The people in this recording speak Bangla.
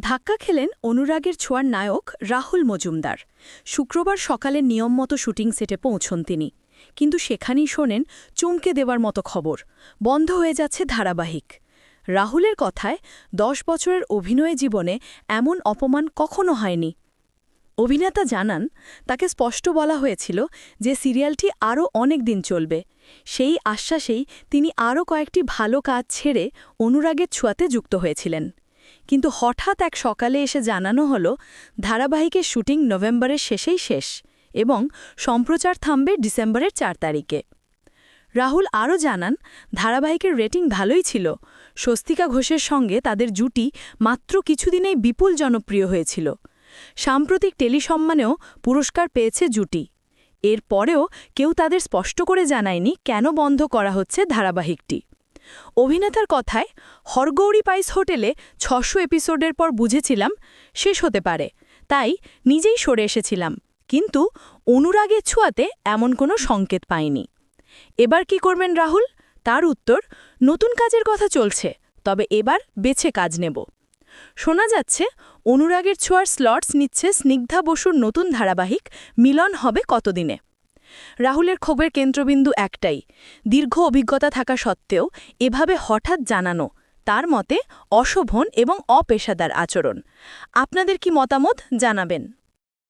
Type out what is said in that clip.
ধাক্কা খেলেন অনুরাগের ছোঁয়ার নায়ক রাহুল মজুমদার। শুক্রবার সকালে নিয়মমতো শুটিং সেটে পৌঁছন তিনি। কিন্তু সেখানেই শোনেন চমকে দেওয়ার মতো খবর। বন্ধ হয়ে যাচ্ছে ধারাবাহিক। রাহুলের কথায়, দশ বছরের অভিনয় জীবনে এমন অপমান কখনো হয়নি। অভিনেতা জানান, তাকে স্পষ্ট বলা হয়েছিল যে সিরিয়ালটি আরও অনেক দিন চলবে। সেই আশ্বাসেই তিনি আরও কয়েকটি ভালো কাজ ছেড়ে অনুরাগের ছোঁয়াতে যুক্ত হয়েছিলেন। কিন্তু হঠাৎ এক সকালে এসে জানানো হল, ধারাবাহিকের শুটিং নভেম্বরের শেষেই শেষ এবং সম্প্রচার থামবে ডিসেম্বরের চার তারিখে। রাহুল আরও জানান, ধারাবাহিকের রেটিং ভালোই ছিল। স্বস্তিকা ঘোষের সঙ্গে তাদের জুটি মাত্র কিছুদিনেই বিপুল জনপ্রিয় হয়েছিল। সাম্প্রতিক টেলিসম্মানেও পুরস্কার পেয়েছে জুটি। এর পরেও কেউ তাদের স্পষ্ট করে জানায়নি কেন বন্ধ করা হচ্ছে ধারাবাহিকটি। অভিনেতার কথায়, হরগৌরী পাইস হোটেলে ছশো এপিসোডের পর বুঝেছিলাম শেষ হতে পারে, তাই নিজেই সরে এসেছিলাম, কিন্তু অনুরাগের ছোঁয়াতে এমন কোনো সংকেত পাইনি। এবার কি করবেন রাহুল? তার উত্তর, নতুন কাজের কথা চলছে, তবে এবার বেছে কাজ নেব। শোনা যাচ্ছে, অনুরাগের ছোঁয়ার স্লটস নিচ্ছে স্নিগ্ধা বসুর নতুন ধারাবাহিক মিলন হবে কতদিনে। রাহুলের ক্ষোভের কেন্দ্রবিন্দু একটাই, দীর্ঘ অভিজ্ঞতা থাকা সত্ত্বেও এভাবে হঠাৎ জানানো তার মতে অশোভন এবং অপেশাদার আচরণ। আপনাদের কি মতামত জানাবেন?